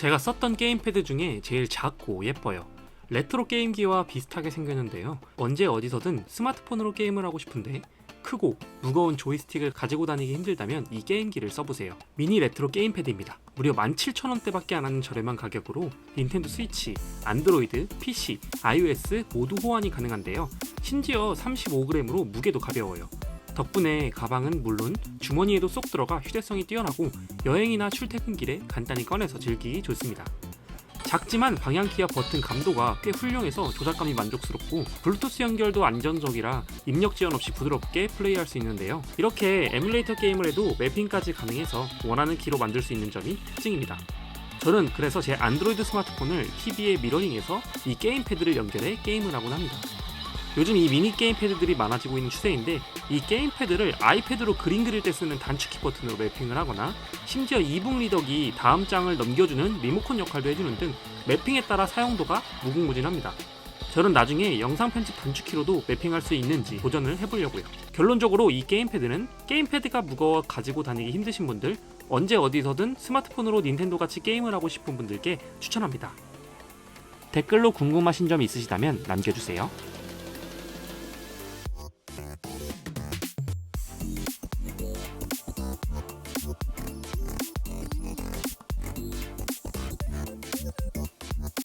제가 썼던 게임패드 중에 제일 작고 예뻐요. 레트로 게임기와 비슷하게 생겼는데요. 언제 어디서든 스마트폰으로 게임을 하고 싶은데 크고 무거운 조이스틱을 가지고 다니기 힘들다면 이 게임기를 써보세요. 미니 레트로 게임패드입니다. 무려 17,000원대밖에 안 하는 저렴한 가격으로 닌텐도 스위치, 안드로이드, PC, iOS 모두 호환이 가능한데요. 심지어 35g으로 무게도 가벼워요. 덕분에 가방은 물론 주머니에도 쏙 들어가 휴대성이 뛰어나고 여행이나 출퇴근길에 간단히 꺼내서 즐기기 좋습니다. 작지만 방향키와 버튼 감도가 꽤 훌륭해서 조작감이 만족스럽고 블루투스 연결도 안전적이라 입력 지원 없이 부드럽게 플레이할 수 있는데요. 이렇게 에뮬레이터 게임을 해도 매핑까지 가능해서 원하는 키로 만들 수 있는 점이 특징입니다. 저는 그래서 제 안드로이드 스마트폰을 TV에 미러링해서 이 게임패드를 연결해 게임을 하곤 합니다. 요즘 이 미니 게임 패드들이 많아지고 있는 추세인데 이 게임 패드를 아이패드로 그림 그릴 때 쓰는 단축키 버튼으로 매핑을 하거나 심지어 이북 리더기 다음 장을 넘겨주는 리모컨 역할도 해주는 등 매핑에 따라 사용도가 무궁무진합니다. 저는 나중에 영상 편집 단축키로도 매핑할 수 있는지 도전을 해보려고요. 결론적으로 이 게임패드는 게임패드가 무거워 가지고 다니기 힘드신 분들, 언제 어디서든 스마트폰으로 닌텐도 같이 게임을 하고 싶은 분들께 추천합니다. 댓글로 궁금하신 점 있으시다면 남겨주세요.